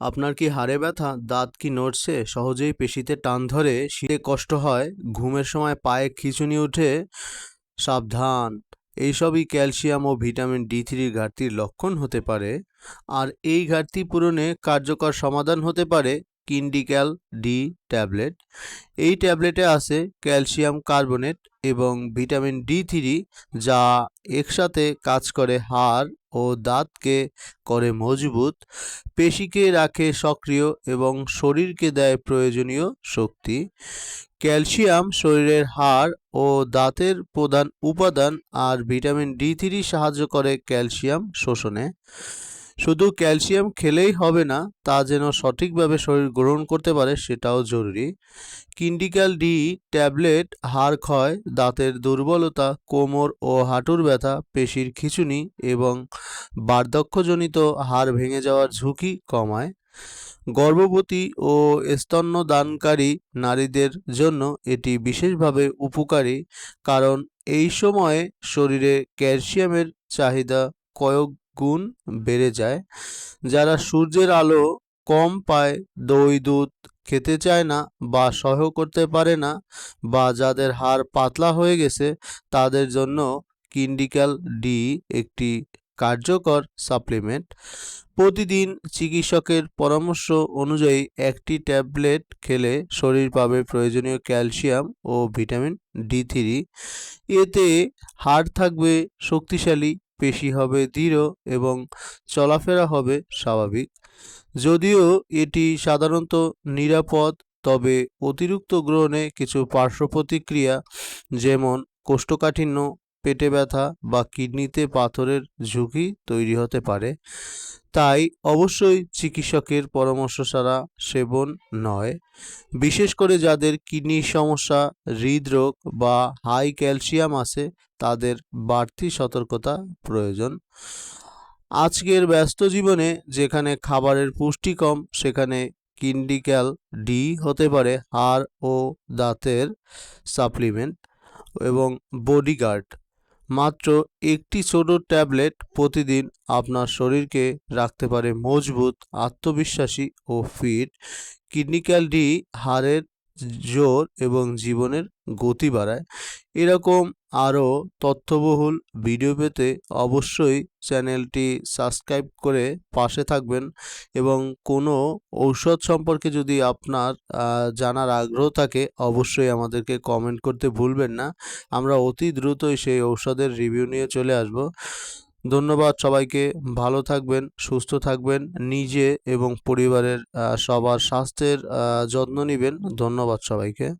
আপনার কি হাড়ে ব্যথা? দাঁত কি নড়ছে? সহজেই পেশিতে টান ধরে শীতে কষ্ট হয়, ঘুমের সময় পায়ে খিঁচুনি ওঠে, সাবধান। এইসবই ক্যালসিয়াম ও ভিটামিন ডি থ্রির ঘাটতির লক্ষণ হতে পারে। আর এই ঘাটতি পূরণে কার্যকর সমাধান হতে পারে কিন্ডিক্যাল ডি ট্যাবলেট। এই ট্যাবলেটে আছে ক্যালসিয়াম কার্বনেট এবং ভিটামিন ডি থ্রি যা একসাথে কাজ করে হাড় ও দাঁতকে করে মজবুত, পেশিকে রাখে সক্রিয় এবং শরীরকে দেয় প্রয়োজনীয় শক্তি। ক্যালসিয়াম শরীরের হাড় ও দাঁতের প্রধান উপাদান আর ভিটামিন ডি থ্রি সাহায্য করে ক্যালসিয়াম শোষণে। শুধু ক্যালসিয়াম খেলেই হবে না, তা যেন সঠিকভাবে শরীর গ্রহণ করতে পারে সেটাও জরুরি। কিন্ডিক্যাল ডি ট্যাবলেট, হাড় ক্ষয়, দাঁতের দুর্বলতা, কোমর ও হাঁটুর ব্যথা, পেশির খিচুনি এবং বার্ধক্যজনিত হাড় ভেঙে যাওয়ার ঝুঁকি কমায়। গর্ভবতী ও স্তন্যদানকারী নারীদের জন্য এটি বিশেষভাবে উপকারী, কারণ এই সময়ে শরীরে ক্যালসিয়ামের চাহিদা কয়েক গুণ বেড়ে যায়। যারা সূর্যের আলো কম পায়, দই, দুধ খেতে চায় না বা সহ্য করতে পারে না বা যাদের হাড় পাতলা হয়ে গেছে, তাদের জন্য কিন্ডিক্যাল ডি একটি কার্যকর সাপ্লিমেন্ট প্রতিদিন চিকিৎসকের পরামর্শ অনুযায়ী একটি ট্যাবলেট খেলে শরীর পাবে প্রয়োজনীয় ক্যালসিয়াম ও ভিটামিন ডি থ্রি। এতে হাড় থাকবে শক্তিশালী পেশি হবে দৃঢ় এবং চলাফেরা হবে স্বাভাবিক। যদিও এটি সাধারণত নিরাপদ, তবে অতিরিক্ত গ্রহণে কিছু পার্শ্ব প্রতিক্রিয়া, যেমন কোষ্ঠকাঠিন্য পেটে ব্যথা বা কিডনিতে পাথরের ঝুঁকি তৈরি হতে পারে। তাই অবশ্যই চিকিৎসকের পরামর্শ ছাড়া সেবন নয়। বিশেষ করে যাদের কিডনির সমস্যা, হৃদরোগ বা হাই ক্যালসিয়াম আছে, তাদের বাড়তি সতর্কতা প্রয়োজন। আজকের ব্যস্ত জীবনে যেখানে খাবারের পুষ্টি কম, সেখানে কিন্ডিক্যাল ডি হতে পারে, হাড় ও দাঁতের সাপ্লিমেন্ট এবং বডিগার্ড। মাত্র একটি ছোট ট্যাবলেট প্রতিদিন আপনার শরীরকে রাখতে পারে মজবুত, আত্মবিশ্বাসী ও ফিট। কিডনিক্যাল ডি হাড়ের জোর এবং জীবনের গতি বাড়ায়। এরকম আরও তথ্যবহুল ভিডিও পেতে অবশ্যই চ্যানেলটি সাবস্ক্রাইব করে পাশে থাকবেন এবং কোনো ঔষধ সম্পর্কে যদি আপনার জানার আগ্রহ থাকে অবশ্যই আমাদেরকে কমেন্ট করতে ভুলবেন না। আমরা অতি দ্রুতই সেই ঔষধের রিভিউ নিয়ে চলে আসব। ধন্যবাদ সবাইকে, ভালো থাকবেন, সুস্থ থাকবেন, নিজে এবং পরিবারের সবার স্বাস্থ্যের যত্ন নেবেন। ধন্যবাদ সবাইকে।